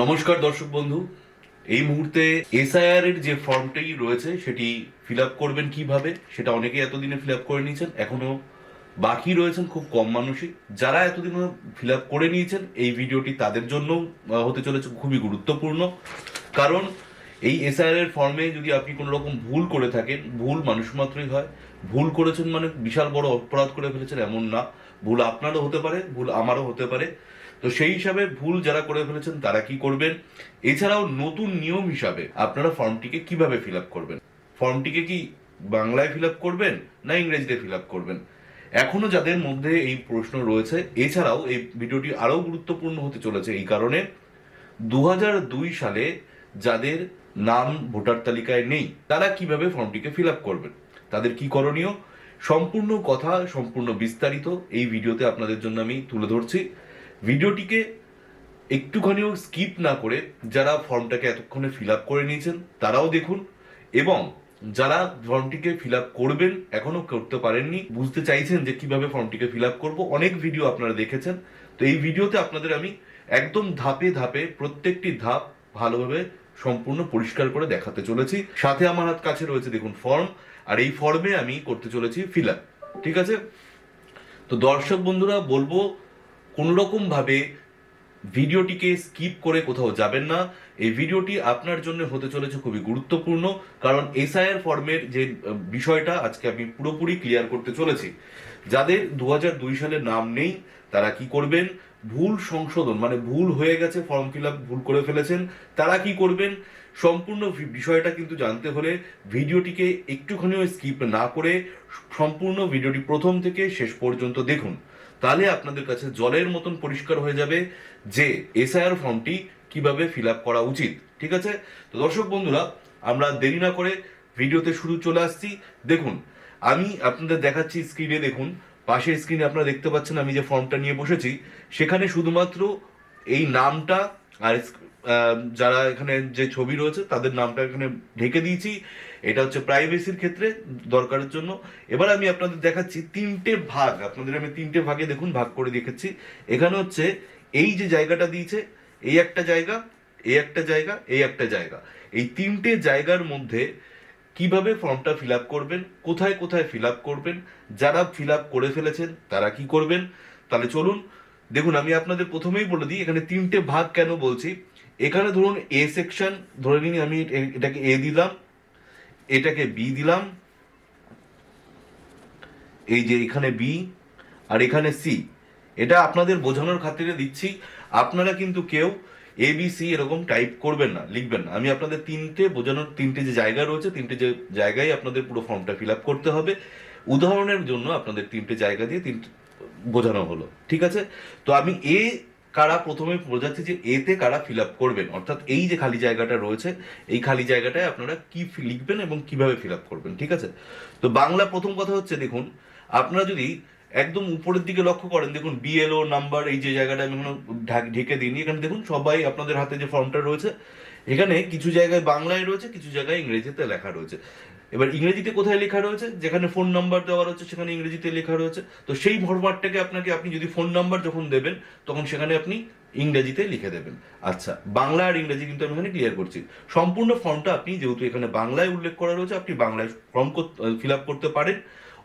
নমস্কার দর্শক বন্ধু। এই মুহূর্তে এসআইআর এর যে ফর্মটাই রয়েছে, সেটি ফিল আপ করবেন কীভাবে, সেটা অনেকেই এতদিনে ফিল আপ করে নিয়েছেন, এখনও বাকি রয়েছেন খুব কম মানুষই। যারা এতদিন ফিল আপ করে নিয়েছেন, এই ভিডিওটি তাদের জন্য হতে চলেছে খুবই গুরুত্বপূর্ণ। কারণ এই এসআইআর এর ফর্মে যদি আপনি কোনো রকম ভুল করে থাকেন, ভুল মানুষ মাত্রই হয়, ভুল করেছেন মানে বিশাল বড় অপরাধ করে ফেলেছেন এমন না। ভুল আপনারও হতে পারে, ভুল আমারও হতে পারে। তো সেই হিসাবে ভুল যারা করে ফেলেছেন, তারা কি করবেন? এছাড়াও নতুন নিয়ম হিসাবে আপনারা ফর্মটিকে কীভাবে ফিল আপ করবেন? ফর্মটিকে কি বাংলায় ফিল আপ করবেন না ইংরেজিতে ফিল আপ করবেন? এখনও যাদের মধ্যে এই প্রশ্ন রয়েছে, এছাড়াও এই ভিডিওটি আরও গুরুত্বপূর্ণ হতে চলেছে এই কারণে দু হাজার দুই সালে যাদের নাম ভোটার তালিকায় নেই, তারা কীভাবে ফর্মটিকে ফিল আপ করবেন? তাদের কি করণীয়? সম্পূর্ণ কথা, সম্পূর্ণ বিস্তারিত এই ভিডিওতে আপনাদের জন্য আমি তুলে ধরছি। ভিডিওটিকে একটুখানিও স্কিপ না করে যারা ফর্মটাকে এতক্ষণে ফিল আপ করে নিয়েছেন, তারাও দেখুন। এবং যারা ফর্মটিকে ফিল আপ করবেন, এখনও করতে পারেননি, বুঝতে চাইছেন যে কীভাবে ফর্মটিকে ফিল আপ করব, অনেক ভিডিও আপনারা দেখেছেন। তো এই ভিডিওতে আপনাদের আমি একদম ধাপে ধাপে প্রত্যেকটি ধাপ ভালোভাবে সম্পূর্ণ পরিষ্কার করে দেখাতে চলেছি। সাথে আমার হাত কাছে রয়েছে, দেখুন ফর্ম আর এই ফর্মে আমি করতে চলেছি ফিল আপ ঠিক আছে? তো দর্শক বন্ধুরা, বলব কোনোরকম ভাবে ভিডিওটিকে স্কিপ করে কোথাও যাবেন না। এই ভিডিওটি আপনার জন্য হতে চলেছে খুবই গুরুত্বপূর্ণ, কারণ এসআইআর ফর্মের যে বিষয়টা আজকে আমি পুরোপুরি ক্লিয়ার করতে চলেছি। যাদের দু দুই সালের নাম নেই, তারা কি করবেন? ভুল সংশোধন মানে ভুল হয়ে গেছে, ফর্ম ফিল আপ ভুল করে ফেলেছেন, তারা কি করবেন? সম্পূর্ণ বিষয়টা কিন্তু জানতে হলে ভিডিওটিকে একটুখানিও স্কিপ না করে সম্পূর্ণ ভিডিওটি প্রথম থেকে শেষ পর্যন্ত দেখুন। তাহলে আপনাদের কাছে জলের মতন পরিষ্কার হয়ে যাবে যে এসআইআর ফর্মটি কীভাবে ফিল আপ করা উচিত, ঠিক আছে? তো দর্শক বন্ধুরা, আমরা দেরি না করে ভিডিওতে শুরু চলে আসছি। দেখুন, আমি আপনাদের দেখাচ্ছি স্ক্রিনে দেখুন, পাশের স্ক্রিনে আপনারা দেখতে পাচ্ছেন আমি যে ফর্মটা নিয়ে বসেছি। সেখানে শুধুমাত্র এই নামটা আর যারা এখানে যে ছবি রয়েছে, তাদের নামটা এখানে ঢেকে দিয়েছি। এটা হচ্ছে প্রাইভেসির ক্ষেত্রে দরকারের জন্য। এবার আমি আপনাদের দেখাচ্ছি তিনটে ভাগ। আপনাদের আমি তিনটে ভাগে দেখুন, ভাগ করে দেখেছি এখানে হচ্ছে এই যে জায়গাটা দিয়েছে, এই একটা জায়গা, এই একটা জায়গা, এই একটা জায়গা। এই তিনটে জায়গার মধ্যে কীভাবে ফর্মটা ফিল আপ করবেন, কোথায় কোথায় ফিল আপ করবেন, যারা ফিল আপ করে ফেলেছেন, তারা কি করবেন? তাহলে চলুন, দেখুন, আমি আপনাদের প্রথমেই বলে দিই, এখানে তিনটে ভাগ কেন বলছি? এখানে ধরুন এ সেকশন ধরে নিন আমি এটাকে এ দিলাম এটাকে বি দিলাম। এই যে এখানে বি আর এখানে সি এটা আপনাদের বোঝানোর খাতিরে দিচ্ছি। আপনারা কিন্তু কেউ এ বি সি এরকম টাইপ করবেন না, লিখবেন না। আমি আপনাদের তিনটে বোঝানোর তিনটে যে জায়গা রয়েছে, তিনটে যে জায়গায় আপনাদের পুরো ফর্মটা ফিল আপ করতে হবে। উদাহরণের জন্য আপনাদের তিনটে জায়গা দিয়ে তিনটে বোঝানো হলো, ঠিক আছে? তো আমি এ কারা প্রথমে বোঝাচ্ছি যে এতে কারা ফিল আপ করবেন? অর্থাৎ এই যে খালি জায়গাটা রয়েছে, এই খালি জায়গাটায় আপনারা কি লিখবেন এবং কীভাবে ফিল আপ করবেন, ঠিক আছে? তো বাংলা প্রথম কথা হচ্ছে, দেখুন, আপনারা যদি একদম উপরের দিকে লক্ষ্য করেন, দেখুন বিএলও নাম্বার এই যে জায়গাটা আমি এখনও ঢাক- ঢেকে দিইনি, এখানে দেখুন, সবাই আপনাদের হাতে যে ফর্মটা রয়েছে, এখানে কিছু জায়গায় বাংলায় রয়েছে, কিছু জায়গায় ইংরেজিতে লেখা রয়েছে। এবার ইংরেজিতে কোথায় লেখা রয়েছে? যেখানে ফোন নাম্বার দেওয়া রয়েছে, সেখানে ইংরেজিতে লেখা রয়েছে। তো সেই ফরম্যাটটাকে আপনাকে, আপনি যদি ফোন নাম্বার যখন দেবেন, তখন সেখানে আপনি ইংরেজিতে লিখে দেবেন। আচ্ছা বাংলা আর ইংরেজি কিন্তু আমি এখানে ক্লিয়ার করছি। সম্পূর্ণ ফর্মটা আপনি যেহেতু এখানে বাংলায় উল্লেখ করা রয়েছে, আপনি বাংলায় ফর্ম ফিল আপ করতে পারেন।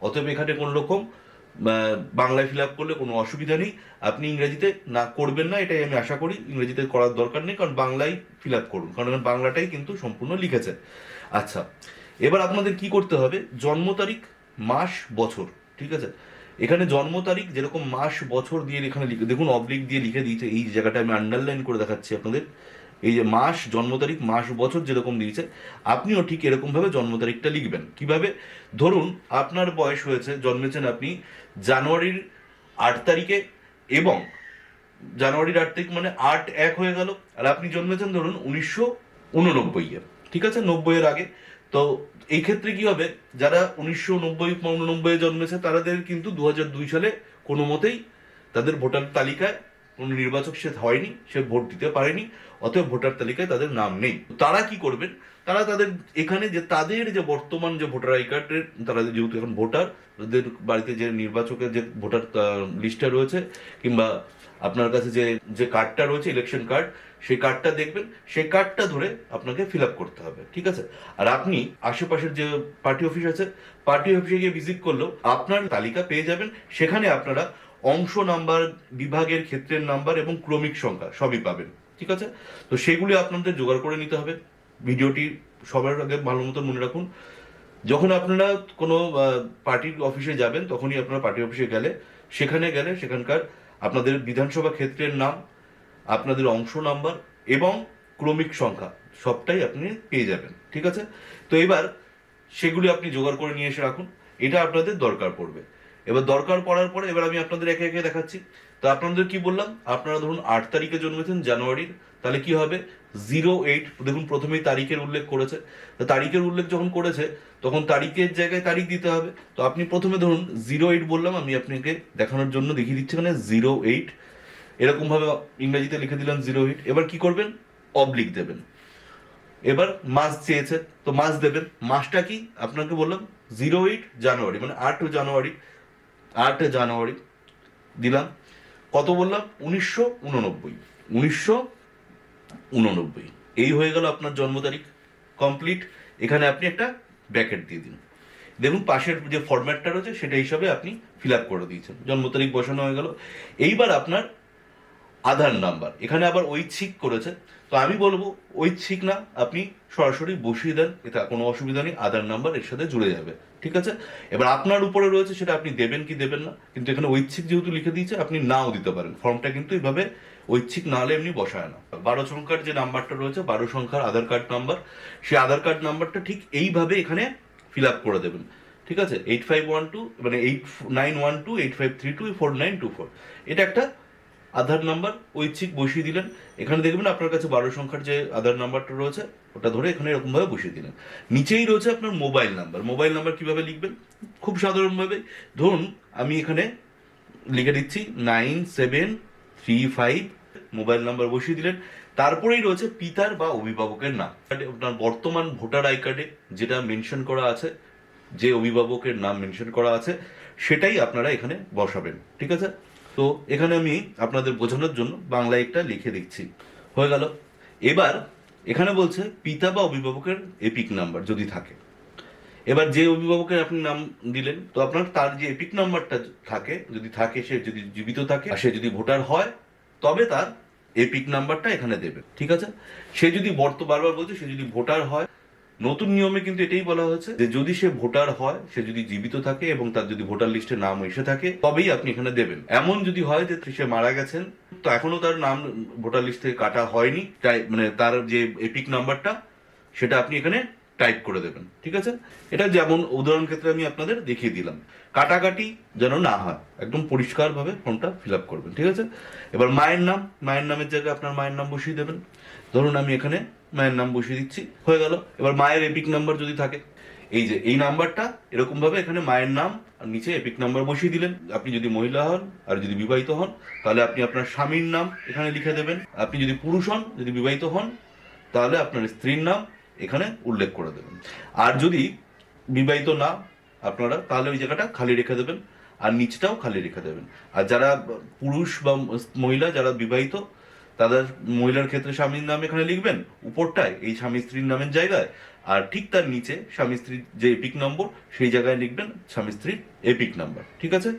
অতএব এখানে কোনো রকম বাংলায় ফিল আপ করলে কোনো অসুবিধা নেই। আপনি ইংরেজিতে না করবেন না, এটাই আমি আশা করি। ইংরেজিতে করার দরকার নেই, কারণ বাংলায় ফিল আপ করুন। কারণ বাংলাটাই কিন্তু সম্পূর্ণ লিখেছে। আচ্ছা এবার আপনাদের কি করতে হবে? জন্ম তারিখ, মাস, বছর, ঠিক আছে? এখানে জন্ম তারিখ যেরকম মাস, বছর দিয়ে এখানে লিখে, দেখুন অবলিক দিয়ে লিখে দিয়েছে, এই জায়গাটা আমি আন্ডারলাইন করে দেখাচ্ছি আপনাদের। এই যে মাস, জন্ম তারিখ, মাস, বছর যেরকম দিয়েছে, আপনিও ঠিক এরকম ভাবে জন্ম তারিখটা লিখবেন। কীভাবে? ধরুন আপনার বয়স হয়েছে, জন্মেছেন আপনি জানুয়ারির আট তারিখে এবং জানুয়ারির আট তারিখ মানে আট এক হয়ে গেল, আর আপনি জন্মেছেন ধরুন উনিশশো উননব্বই এর ঠিক আছে? নব্বই এর আগে। তো এই ক্ষেত্রে কি হবে? যারা উনিশশো নব্বই, পনেরো জন্মেছে তাদের কিন্তু দু সালে কোনো মতেই তাদের ভোটার তালিকায় কোনো নির্বাচক সে হয়নি, সে ভোট দিতে পারেনি, অতএব ভোটার তালিকায় তাদের নাম নেই। তারা কি করবেন? তারা তাদের এখানে যে তাদের যে বর্তমান যে ভোটার আই কার্ডের, তারা যেহেতু এখন ভোটার, তাদের বাড়িতে যে নির্বাচকের যে ভোটার লিস্টটা রয়েছে, কিংবা আপনার কাছে যে যে কার্ডটা রয়েছে ইলেকশন কার্ড সেই কার্ডটা দেখবেন, সেই কার্ডটা ধরে আপনাকে ফিল আপ করতে হবে, ঠিক আছে? আর আপনি আশেপাশের যে পার্টি অফিস আছে পার্টি অফিসে গিয়ে ভিজিট করলেও আপনার তালিকা পেয়ে যাবেন, সেখানে আপনারা অংশ নাম্বার বিভাগের ক্ষেত্রের নাম্বার এবং ক্রমিক সংখ্যা সবই পাবেন। ঠিক আছে? তো সেগুলি আপনাদের জোগাড় করে নিতে হবে। ভিডিওটি সবার আগে ভালো মতো মনে রাখুন। যখন আপনারা কোনো পার্টির অফিসে যাবেন, তখনই আপনারা পার্টি অফিসে গেলে, সেখানে গেলে সেখানকার আপনাদের বিধানসভা ক্ষেত্রের নাম, আপনাদের অংশ নাম্বার এবং ক্রমিক সংখ্যা সবটাই আপনি পেয়ে যাবেন। ঠিক আছে? তো এবার সেগুলি আপনি জোগাড় করে নিয়ে এসে রাখুন। এটা আপনাদের দরকার পড়বে। এবার দরকার পড়ার পরে এবার আমি আপনাদের একে একে দেখাচ্ছি। তো আপনাদের কি বললাম? আপনারা ধরুন আট তারিখে জন্মেছেন জানুয়ারির, তাহলে কি হবে? জিরো এইট, দেখুন প্রথমেই তারিখের উল্লেখ করেছে। তারিখের উল্লেখ যখন করেছে, তখন তারিখের জায়গায় তারিখ দিতে হবে। তো আপনি প্রথমে ধরুন জিরো এইট বললাম, আমি আপনাকে দেখানোর জন্য দেখিয়ে দিচ্ছি মানে জিরো এইট। এরকম ভাবে ইংরেজিতে লিখে দিলাম জিরো এইট। এবার কি করবেন? অবলিক দেবেন। এবার মাস চেয়েছে, তো মাস দেবেন। মাসটা কি? আপনাকে বললাম, জিরো এইট জানুয়ারি মানে আট জানুয়ারি। আট জানুয়ারি দিলাম। কত বললাম? উনিশশো উননব্বই। উনিশশো উননব্বই। এই হয়ে গেল আপনার জন্ম তারিখ কমপ্লিট। এখানে আপনি একটা ব্র্যাকেট দিয়ে দিন। দেখুন, পাশের যে ফরম্যাটটা রয়েছে, সেটা হিসাবে আপনি ফিল আপ করে দিয়েছেন। জন্ম তারিখ বসানো হয়ে গেল। এইবার আপনার আধার নাম্বার। এখানে আবার ঐচ্ছিক করেছে। তো আমি বলব, ঐচ্ছিক না, আপনি সরাসরি বসিয়ে দেন, এটা কোনো অসুবিধা নেই, আধার নাম্বার এর সাথে জুড়ে যাবে, ঠিক আছে? এবার আপনার উপরে রয়েছে, সেটা আপনি দেবেন কি দেবেন না, কিন্তু এখানে ঐচ্ছিক যেহেতু লিখে দিয়েছে, আপনি নাও দিতে পারেন। ফর্মটা কিন্তু এইভাবে ঐচ্ছিক না হলে এমনি বসায় না। বারো সংখ্যার যে নাম্বারটা রয়েছে, বারো সংখ্যার আধার কার্ড নাম্বার, সেই আধার কার্ড নাম্বারটা ঠিক এইভাবে এখানে ফিল আপ করে দেবেন, ঠিক আছে? এইট ফাইভ ওয়ান টু মানে eight nine one two eight five three two four nine two four এটা একটা আধার নাম্বার ঐচ্ছিক বসিয়ে দিলেন। এখানে দেখবেন আপনার কাছে বারো সংখ্যার যে আধার নাম্বারটা রয়েছে, ওটা ধরে এখানে এরকম ভাবে বসিয়ে দিলেন। নিচেই রয়েছে আপনার মোবাইল নাম্বার। মোবাইল নাম্বার কীভাবে লিখবেন? খুব সাধারণভাবে। ধরুন, আমি এখানে লিখে দিচ্ছি nine seven three five, mobile number বসিয়ে দিলেন। তারপরেই রয়েছে পিতার বা অভিভাবকের নাম। আপনার বর্তমান ভোটার আই কার্ডে যেটা মেনশন করা আছে, যে অভিভাবকের নাম মেনশন করা আছে, সেটাই আপনারা এখানে বসাবেন। ঠিক আছে? তো এখানে আমি আপনাদের বোঝানোর জন্য বাংলায় একটা লিখে দিচ্ছি। হয়ে গেল। এবার এখানে বলছে পিতা বা অভিভাবকের এপিক নাম্বার যদি থাকে। এবার যে অভিভাবকের আপনি নাম দিলেন, তো আপনার তার যে এপিক নাম্বারটা থাকে, যদি থাকে, সে যদি জীবিত থাকে সে যদি ভোটার হয়, তবে তার এপিক নাম্বারটা এখানে দেবে। ঠিক আছে? সে যদি বর্ত বারবার বলছে, সে যদি ভোটার হয় নতুন নিয়মে কিন্তু এটাই বলা হয়েছে যে যদি সে ভোটার হয়, সে যদি জীবিত থাকে এবং তার যদি ভোটার লিস্টে নাম এসে থাকে, তবেই আপনি এখানে দেবেন। এমন যদি হয় যে সে মারা গেছেন, তো এখনও তার নাম ভোটার লিস্ট থেকে কাটা হয়নি, তাই মানে তার যে এপিক নাম্বারটা, সেটা আপনি এখানে টাইপ করে দেবেন। ঠিক আছে? এটা যেমন উদাহরণ ক্ষেত্রে আমি আপনাদের দেখিয়ে দিলাম। কাটাকাটি যেন না হয়, একদম পরিষ্কারভাবে ফর্মটা ফিল আপ করবেন। ঠিক আছে? এবার মায়ের নাম, মায়ের নামের জায়গায় আপনার মায়ের নাম বসিয়ে দেবেন। ধরুন আমি এখানে মায়ের নাম বসিয়ে দিচ্ছি। হয়ে গেল। এবার মায়ের এপিক নাম্বার যদি থাকে, এই যে, এই নাম্বারটা এরকম ভাবে এখানে মায়ের নাম আর নিচে এপিক নাম্বার বসিয়ে দিলেন। আপনি যদি মহিলা হন আর যদি বিবাহিত হন, তাহলে আপনি আপনার স্বামীর নাম এখানে লিখে দেবেন। আপনি যদি পুরুষ হন, যদি বিবাহিত হন, তাহলে আপনার স্ত্রীর নাম এখানে উল্লেখ করে দেবেন। আর যদি বিবাহিত না আপনারা, তাহলে ওই জায়গাটা খালি রেখে দেবেন। আর নিচটাও খালি রেখে দেবেন। আর যারা পুরুষ বা মহিলা, যারা বিবাহিত তাদের মহিলার ক্ষেত্রে স্বামীর নাম এখানে লিখবেন, উপরটায়, এই স্বামী স্ত্রীর নামের জায়গায়। আর ঠিক তার নিচে স্বামী স্ত্রীর যে এপিক নম্বর, সেই জায়গায় লিখবেন স্বামী স্ত্রীর এপিক নাম্বার। ঠিক আছে?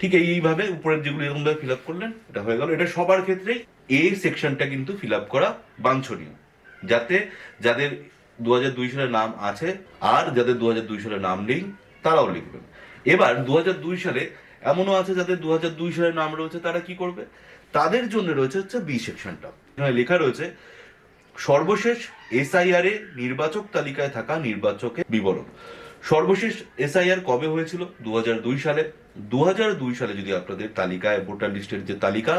ঠিক এইভাবে উপরের যেগুলো এরকম ভাবে ফিল আপ করলেন, এটা হয়ে গেল। এটা সবার ক্ষেত্রেই এই সেকশনটা কিন্তু ফিল আপ করা বাঞ্ছনীয়। যাতে যাদের দু হাজার দুই সালে নাম আছে আর যাদের দু হাজার দুই সালে নাম নেই, তারাও লিখবেন। এবার দু হাজার দুই সালে এমনও আছে যাদের দু হাজার দুই সালে নাম রয়েছে, তারা কি করবে? তাদের জন্য রয়েছে হচ্ছে বি সেকশনটা লেখা রয়েছে, সর্বশেষ এসআইআর এ নির্বাচক তালিকায় থাকা নির্বাচকের বিবরণ। সর্বশেষ এসআইআর কবে হয়েছিল? দু সালে। দু সালে যদি আপনাদের তালিকায়, ভোটার লিস্টের যে তালিকা,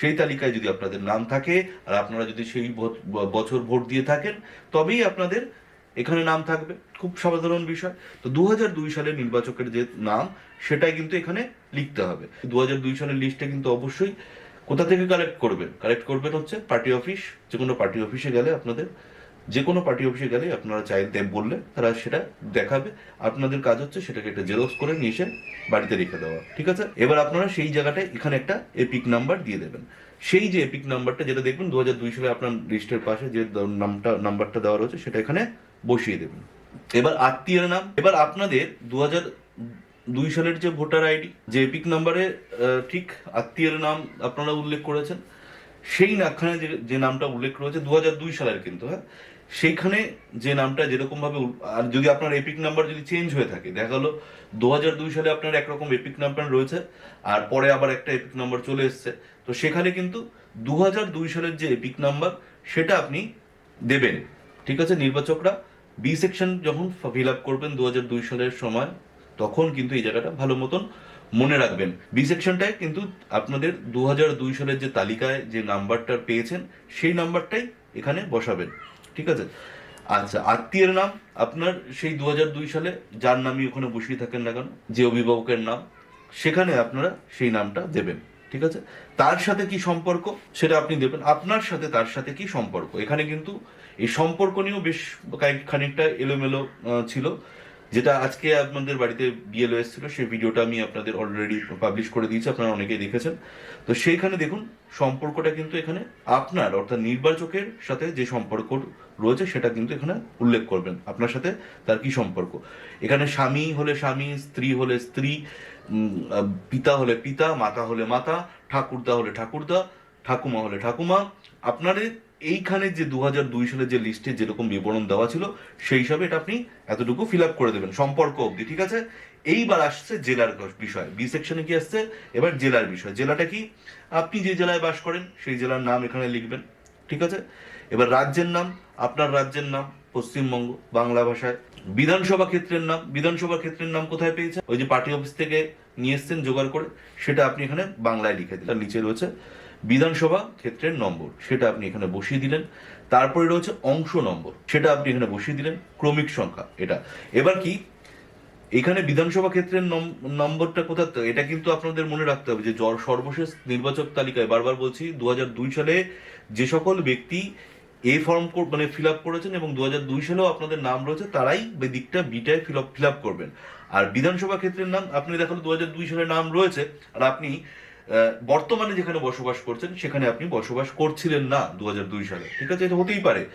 সেই তালিকায় যদি আপনাদের নাম থাকে, আর আপনারা যদি সেই বছর ভোট দিয়ে থাকেন, তবেই আপনাদের এখানে নাম থাকবে। খুব সাধারণ বিষয়। তো দুহাজার দুই সালের নির্বাচকের যে নাম, সেটাই কিন্তু এখানে লিখতে হবে। দু হাজার দুই সালের লিস্টে কিন্তু অবশ্যই কোথা থেকে কালেক্ট করবেন? কালেক্ট করবেন হচ্ছে পার্টি অফিস যে কোনো পার্টি অফিসে গেলে আপনাদের, যে কোনো পার্টি অফিসে গেলে আপনারা চাইতে বললে তারা সেটা দেখাবে। আপনাদের কাজ হচ্ছে সেটাকে একটা জেরক্স করে নিয়ে এসে বাড়িতে রেখে দেওয়া, ঠিক আছে? এবার আপনারা সেই জায়গাটায় এখানে একটা এপিক নাম্বার দিয়ে দেবেন। সেই যে এপিক নাম্বারটা যেটা দেখবেন দু হাজার দুই সালে আপনার লিস্টের পাশে যে নামটা নাম্বারটা দেওয়া রয়েছে সেটা এখানে বসিয়ে দেবেন। এবার আত্মীয়ের নাম, এবার আপনাদের দু হাজার দুই সালের যে ভোটার আইডি, যে এপিক নাম্বারে ঠিক আত্মীয়ের নাম আপনারা উল্লেখ করেছেন, সেই নাখানে যে যে নামটা উল্লেখ রয়েছে দু হাজার দুই সালের কিন্তু হ্যাঁ? সেইখানে যে নামটা যেরকম ভাবে আর যদি আপনার এপিক নাম্বার যদি চেঞ্জ হয়ে থাকে, দেখা গেলো দু হাজার দুই সালে আপনার একরকম এপিক নাম্বার রয়েছে, আর পরে আবার একটা এপিক নাম্বার চলে এসছে, তো সেখানে কিন্তু দু হাজার দুই সালের যে এপিক নাম্বার, সেটা আপনি দেবেন, ঠিক আছে? নির্বাচকরা বি সেকশন যখন ফিল আপ করবেন দু হাজার দুই সালের সময় তখন কিন্তু এই জায়গাটা ভালো মতন মনে রাখবেন। বি সেকশনটায় কিন্তু আপনাদের দু দুই সালের যে তালিকায় যে নাম্বারটা পেয়েছেন, সেই নাম্বারটাই এখানে বসাবেন। ঠিক আছে? আচ্ছা আত্মীয়ের নাম, আপনার সেই দু দুই সালে যার নামই ওখানে বসিয়ে থাকেন না কেন, যে অভিভাবকের নাম, সেখানে আপনারা সেই নামটা দেবেন। ঠিক আছে? তার সাথে কি সম্পর্ক, সেটা আপনি দেবেন। আপনার সাথে তার সাথে কি সম্পর্ক? এখানে কিন্তু এই সম্পর্ক নিয়েও বেশ খানিকটা এলোমেলো ছিল। যেটা আজকে আপনাদের বাড়িতে বিএলও এসেছিল সেই ভিডিওটা আমি আপনাদের অলরেডি পাবলিশ করে দিয়েছি, আপনারা অনেকেই দেখেছেন। তো সেইখানে দেখুন, সম্পর্কটা কিন্তু এখানে আপনার, অর্থাৎ নির্বাচকের সাথে যে সম্পর্ক রয়েছে, সেটা কিন্তু এখানে উল্লেখ করবেন। আপনার সাথে তার কি সম্পর্ক? এখানে স্বামী হলে স্বামী, স্ত্রী হলে স্ত্রী পিতা হলে পিতা, মাতা হলে মাতা, ঠাকুরদা হলে ঠাকুরদা, ঠাকুমা হলে ঠাকুমা। আপনাদের এইখানে যে দু হাজার দুই সালে যে লিস্টে যেরকম বিবরণ দেওয়া ছিল, সেই হিসাবে এটা আপনি এতটুকু ফিল আপ করে দেবেন, সম্পর্ক অবধি, ঠিক আছে? এইবার আসছে জেলার বিষয় বি সেকশনে কি আসছে? এবার জেলার বিষয়, জেলাটা কি? আপনি যে জেলায় বাস করেন, সেই জেলার নাম এখানে লিখবেন, ঠিক আছে? এবার রাজ্যের নাম, আপনার রাজ্যের নাম, পশ্চিমবঙ্গ, বাংলা ভাষায়, বিধানসভা ক্ষেত্রের নাম, বিধানসভা ক্ষেত্রের নাম কোথায় পেয়েছে ওই যে পার্টি অফিস থেকে নিয়ে এসছেন, জোগাড় করে, সেটা আপনি এখানে বাংলায় লিখে দিলেন, নিচে রয়েছে। বিধানসভা ক্ষেত্রের নম্বর, সেটা আপনি এখানে বসিয়ে দিলেন। তারপরে রয়েছে অংশ নম্বর, সেটা আপনি এখানে বসিয়ে দিলেন, ক্রমিক সংখ্যা, এটা। এবার কি, এখানে বিধানসভা ক্ষেত্রের নম- নম্বরটা কোথা এটা কিন্তু আপনাদের মনে রাখতে হবে যে সর্বশেষ নির্বাচক তালিকায় বারবার বলছি দু হাজার দুই সালে যে সকল ব্যক্তি এ ফর্ম মানে ফিল আপ করেছেন এবং দু হাজার দুই সালেও আপনাদের নাম রয়েছে, তারাই দিকটা বিটায় ফিল আপ ফিল আপ করবেন। আর বিধানসভা ক্ষেত্রের নাম, আপনি দেখাল দু সালে নাম রয়েছে, আর আপনি বর্তমানে যেখানে বসবাস করছেন, সেখানে আপনি বসবাস করছিলেন না দু হাজার দুই সালে। ঠিক আছে? এটা হতেই পারে।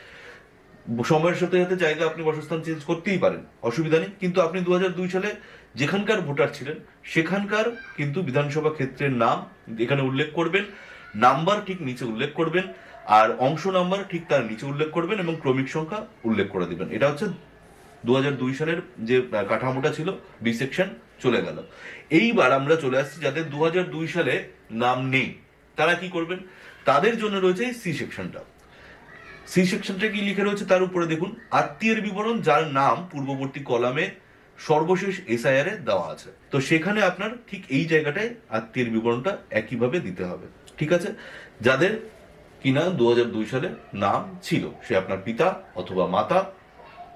সময়ের সাথে সাথে জায়গা আপনি বাসস্থান চেঞ্জ করতেই পারেন। অসুবিধা নেই। কিন্তু আপনি দু সালে যেখানকার ভোটার ছিলেন, সেখানকার কিন্তু বিধানসভা ক্ষেত্রের নাম এখানে উল্লেখ করবেন, নাম্বার ঠিক নিচে উল্লেখ করবেন, আর অংশ নাম্বার ঠিক তার নিচে উল্লেখ করবেন এবং ক্রমিক সংখ্যা উল্লেখ করে দিবেন। এটা হচ্ছে দু সালের যে কাঠামোটা ছিল বি সেকশন চলে গেল। এইবার আমরা চলে আসছি যাদের দু দুই সালে নাম নেই। তারা কি করবেন? তাদের জন্য রয়েছে এই সি সেকশনটা সি সেকশনটা কি লিখে রয়েছে? তার উপরে দেখুন, আত্মীয়ের বিবরণ, যার নাম পূর্ববর্তী কলামে সর্বশেষ এসআইআর এ দেওয়া আছে। তো সেখানে আপনার ঠিক এই জায়গাটায় আত্মীয়ের বিবরণটা একইভাবে দিতে হবে। ঠিক আছে? যাদের কিনা দু দুই সালে নাম ছিল, সে আপনার পিতা অথবা মাতা,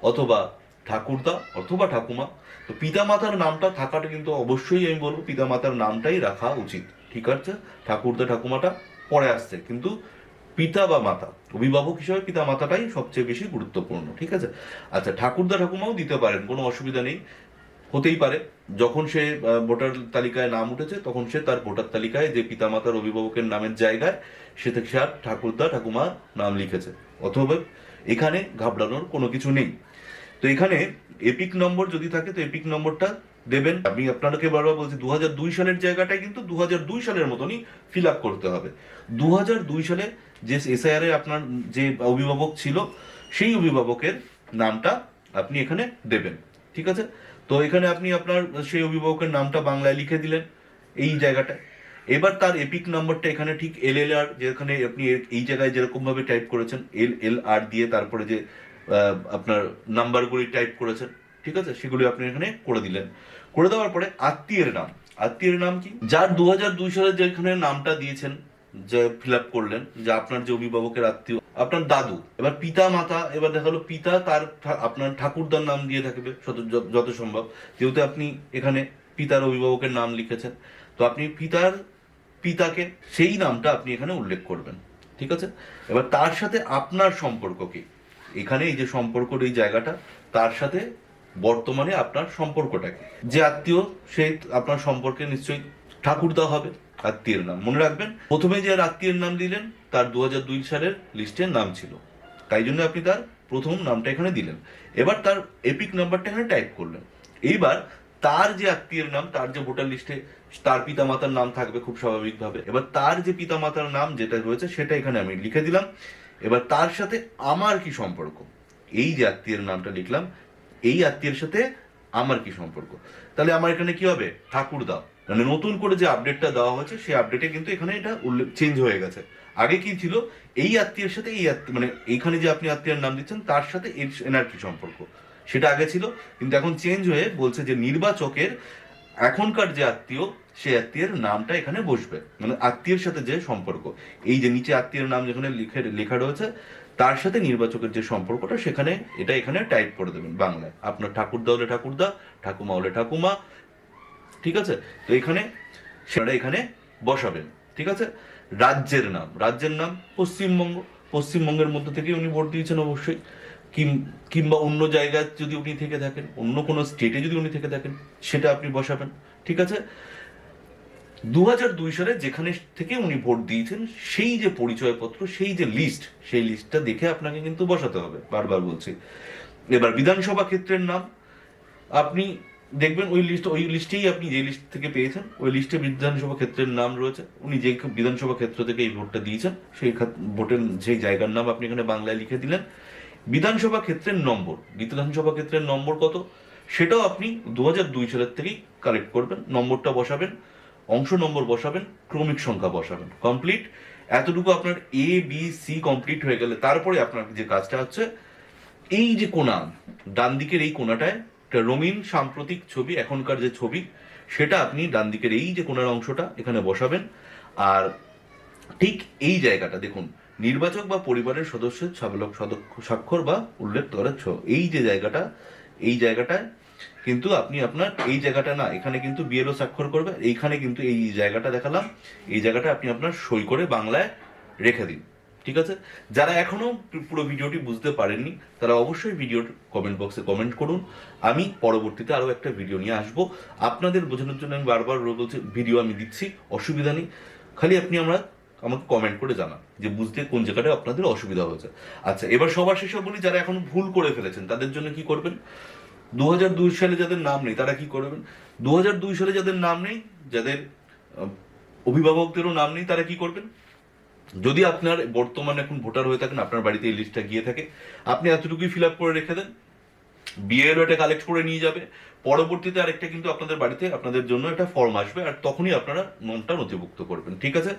অথবা ঠাকুরদা, অথবা ঠাকুমা তো পিতা মাতার নামটা থাকাটা কিন্তু অবশ্যই আমি বলব পিতা মাতার নামটাই রাখা উচিত। ঠিক আছে? ঠাকুরদা ঠাকুমাটা পরে আসছে। কিন্তু পিতা বা মাতা, অভিভাবক হিসেবে পিতা মাতাটাই সবচেয়ে বেশি গুরুত্বপূর্ণ। ঠিক আছে? আচ্ছা ঠাকুরদা ঠাকুমাও দিতে পারেন, কোনো অসুবিধা নেই। হতেই পারে। যখন সে ভোটার তালিকায় নাম উঠেছে, তখন সে তার ভোটার তালিকায় যে পিতামাতার অভিভাবকের নামের জায়গায় সে থেকে সে আর ঠাকুরদা ঠাকুমা নাম লিখেছে। অথবা এখানে ঘাবড়ানোর কোনো কিছু নেই। তো এখানে এপিক নম্বর যদি থাকে, তো এপিক নম্বরটা দেবেন। আমি আপনাকে বারবার বলছি দু দুই সালের জায়গাটায় কিন্তু দু দুই সালের মতনই ফিল আপ করতে হবে। দু দুই সালে যে এসআইআর আপনার যে অভিভাবক ছিল, সেই অভিভাবকের নামটা আপনি এখানে দেবেন। ঠিক আছে? তো এখানে আপনি আপনার সেই অভিভাবকের নামটা বাংলায় লিখে দিলেন, এই জায়গাটায়। এবার তার এপিক নাম্বারটা এখানে ঠিক এল এল আর যেখানে আপনি এই জায়গায় যেরকম ভাবে টাইপ করেছেন এল এল আর দিয়ে তারপরে যে আপনার নাম্বারগুলি টাইপ করেছেন, ঠিক আছে? সেগুলি আপনি এখানে করে দিলেন। করে দেওয়ার পরে আত্মীয়ের নাম। আত্মীয়ের নাম কি? যার দু হাজার দুই সালে যেখানে নামটা দিয়েছেন, যে ফিল আপ করলেন, যে আপনার যে অভিভাবকের আত্মীয়, আপনার দাদু, এবার পিতা, মাতা, এবার দেখা গেলো পিতা তার আপনার ঠাকুরদার নাম দিয়ে থাকবে যত সম্ভব। যেহেতু আপনি এখানে পিতার অভিভাবকের নাম লিখেছেন, তো আপনি পিতার, পিতাকে সেই নামটা আপনি এখানে উল্লেখ করবেন, ঠিক আছে? এবার তার সাথে আপনার সম্পর্ক কি? এখানে এই যে সম্পর্কর এই জায়গাটা, তার সাথে বর্তমানে আপনার সম্পর্কটা কি? যে আত্মীয়, সে আপনার সম্পর্কে নিশ্চয়ই ঠাকুরদা হবে, আত্মীয়ের নাম। মনে রাখবেন, প্রথমে যে আত্মীয়ের নাম দিলেন, তার দু সালের লিস্টের নাম ছিল। তাই জন্য আপনি তার প্রথম নামটা এখানে দিলেন। এবার তার এপিক নাম্বারটা এখানে টাইপ করলেন। এইবার তার যে আত্মীয়ের নাম, তার যে ভোটার লিস্টে তার পিতামাতার নাম থাকবে খুব স্বাভাবিকভাবে। এবার তার যে পিতামাতার নাম যেটা রয়েছে, সেটা এখানে আমি লিখে দিলাম। এবার তার সাথে আমার কি সম্পর্ক? এই যে আত্মীয়ের নামটা লিখলাম, এই আত্মীয়ের সাথে আমার কি সম্পর্ক? তাহলে আমার এখানে কি হবে? ঠাকুরদা মানে নতুন করে যে আপডেটটা দেওয়া হয়েছে, সেই আপডেটে কিন্তু এখানে এটা উল্লেখ চেঞ্জ হয়ে গেছে। আগে কি ছিল? এই আত্মীয়ের সাথে এই আত্মীয় মানে এইখানে যে আপনি আত্মীয়ের নাম দিচ্ছেন, তার সাথে এনার কি সম্পর্ক? সেটা আগে ছিল, কিন্তু এখন চেঞ্জ হয়ে বলছে যে নির্বাচকের এখনকার যে আত্মীয়, সেই আত্মীয়ের নামটা এখানে বসবে। মানে আত্মীয়ের সাথে যে সম্পর্ক। এই যে নিচে আত্মীয়ের নাম যেখানে লিখে, লেখা রয়েছে, তার সাথে নির্বাচকের যে সম্পর্কটা, সেখানে এটা এখানে টাইপ করে দেবেন বাংলায়। আপনার ঠাকুরদা হলে ঠাকুরদা, ঠাকুমা হলে ঠাকুমা, ঠিক আছে? তো এখানে সেটা এখানে বসাবেন, ঠিক আছে? রাজ্যের নাম। রাজ্যের নাম পশ্চিমবঙ্গ। পশ্চিমবঙ্গের মধ্যে থেকে উনি ভোট দিয়েছেন অবশ্যই। কিংবা অন্য জায়গায় যদি উনি থেকে থাকেন, অন্য কোনো স্টেটে যদি উনি থেকে থাকেন, সেটা আপনি বসাবেন, ঠিক আছে? দু হাজার দুই সালে যেখানে থেকে উনি ভোট দিয়েছেন, সেই যে পরিচয়পত্র, সেই যে লিস্ট সেই লিস্টটা দেখে আপনাকে কিন্তু বসাতে হবে, বারবার বলছি। এবার বিধানসভা ক্ষেত্রের নাম, আপনি দেখবেন ওই লিস্ট ওই লিস্টেই আপনি যে লিস্ট থেকে পেয়েছেন, ওই লিস্টে বিধানসভা ক্ষেত্রের নাম রয়েছে। উনি যে বিধানসভা ক্ষেত্র থেকে এই ভোটটা দিয়েছেন, সেই ভোটের সেই জায়গার নাম আপনি এখানে বাংলায় লিখে দিলেন বিধানসভা ক্ষেত্রের নম্বর। বিধানসভা ক্ষেত্রের নম্বর কত? সেটাও আপনি দু হাজার দুই সালের থেকেই কালেক্ট করবেন, নম্বরটা বসাবেন, অংশ নম্বর বসাবেন, ক্রমিক সংখ্যা বসাবেন। কমপ্লিট এতটুকু আপনার এ বি সি কমপ্লিট হয়ে গেলে তারপরে আপনার যে কাজটা হচ্ছে, এই যে কোনা, ডান দিকের এই কোনাটায় একটা রঙিন সাম্প্রতিক ছবি, এখনকার যে ছবি, সেটা আপনি ডান দিকের এই যে কোনার অংশটা এখানে বসাবেন। আর ঠিক এই জায়গাটা দেখুন নির্বাচক বা পরিবারের সদস্যের সাবলক স্বাক্ষর বা উল্লেখ করার এই যে জায়গাটা, এই জায়গাটায় কিন্তু আপনি আপনার এই জায়গাটা না, এখানে কিন্তু বিএলও স্বাক্ষর করবে, এইখানে কিন্তু এই জায়গাটা দেখালাম, এই জায়গাটা আপনি আপনার সই করে বাংলায় রেখে দিন। ঠিক আছে? যারা এখনও পুরো ভিডিওটি বুঝতে পারেননি, তারা অবশ্যই ভিডিওর কমেন্ট বক্সে কমেন্ট করুন। আমি পরবর্তীতে আরও একটা ভিডিও নিয়ে আসব। আপনাদের বোঝানোর জন্য আমি বারবার বলছি ভিডিও আমি দিচ্ছি, অসুবিধা নেই। খালি আপনি আমরা আমাকে কমেন্ট করে জানান যে বুঝতে কোন জায়গাটায় আপনাদের অসুবিধা হয়েছে। আচ্ছা এবার সবার শেষে বলি, যারা এখন ভুল করে ফেলেছেন, তাদের জন্য কি করবেন? দু দুই সালে যাদের নাম নেই, তারা কি করবেন? দু দুই সালে যাদের নাম নেই, যাদের অভিভাবকদেরও নাম নেই, তারা কি করবেন? যদি আপনার বর্তমানে এখন ভোটার হয়ে থাকেন, আপনার বাড়িতে এই লিস্টটা গিয়ে থাকে, আপনি এতটুকুই ফিল আপ করে রেখে দেন বিএলও এটা কালেক্ট করে নিয়ে যাবে, পরবর্তীতে আরেকটা কিন্তু আপনাদের বাড়িতে আপনাদের জন্য একটা ফর্ম আসবে, আর তখনই আপনারা নামটা নথিভুক্ত করবেন, ঠিক আছে?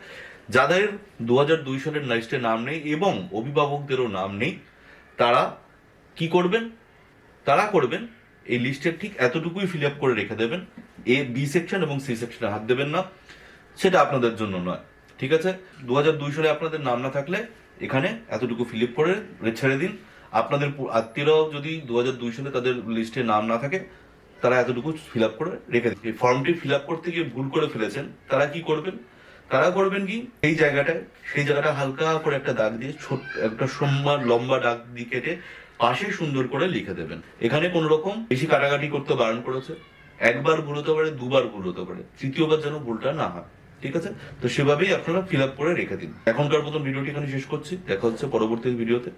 যাদের দু হাজার দুই সালের লিস্টে নাম নেই এবং অভিভাবকদেরও নাম নেই, তারা কি করবেন? তারা করবেন, এই লিস্টের ঠিক এতটুকুই ফিল আপ করে রেখে দেবেন। এ, বি সেকশন এবং সি সেকশনে হাত দেবেন না। সেটা আপনাদের জন্য নয়, ঠিক আছে? দু হাজার দুই সালে আপনাদের নাম না থাকলে এখানে এতটুকু ফিল আপ করে ছেড়ে দিন। আপনাদের আত্মীয়রাও যদি দু হাজার দুই সালে তাদের লিস্টে নাম না থাকে, তারা এতটুকু ফিল আপ করে রেখে দিন। এই ফর্মটি ফিল আপ করতে গিয়ে ভুল করে ফেলেছেন, তারা কি করবেন? তারা করবেন কি? এই জায়গাটায়, সেই জায়গাটা হালকা করে একটা দাগ দিয়ে ছোট, একটা সোমবার লম্বা দাগ দিয়ে কেটে পাশে সুন্দর করে লিখে দেবেন। এখানে কোন রকম বেশি কাটাকাটি করতে বারণ করেছে। একবার ভুল হতে পারে, দুবার ভুল হতে পারে। তৃতীয়বার যেন ভুলটা না হয়। ঠিক আছে? তো সেভাবেই আপনারা ফিল আপ করে রেখে দিন। এখনকার মতন ভিডিওটি এখানে শেষ করছি। দেখা হচ্ছে পরবর্তী ভিডিওতে।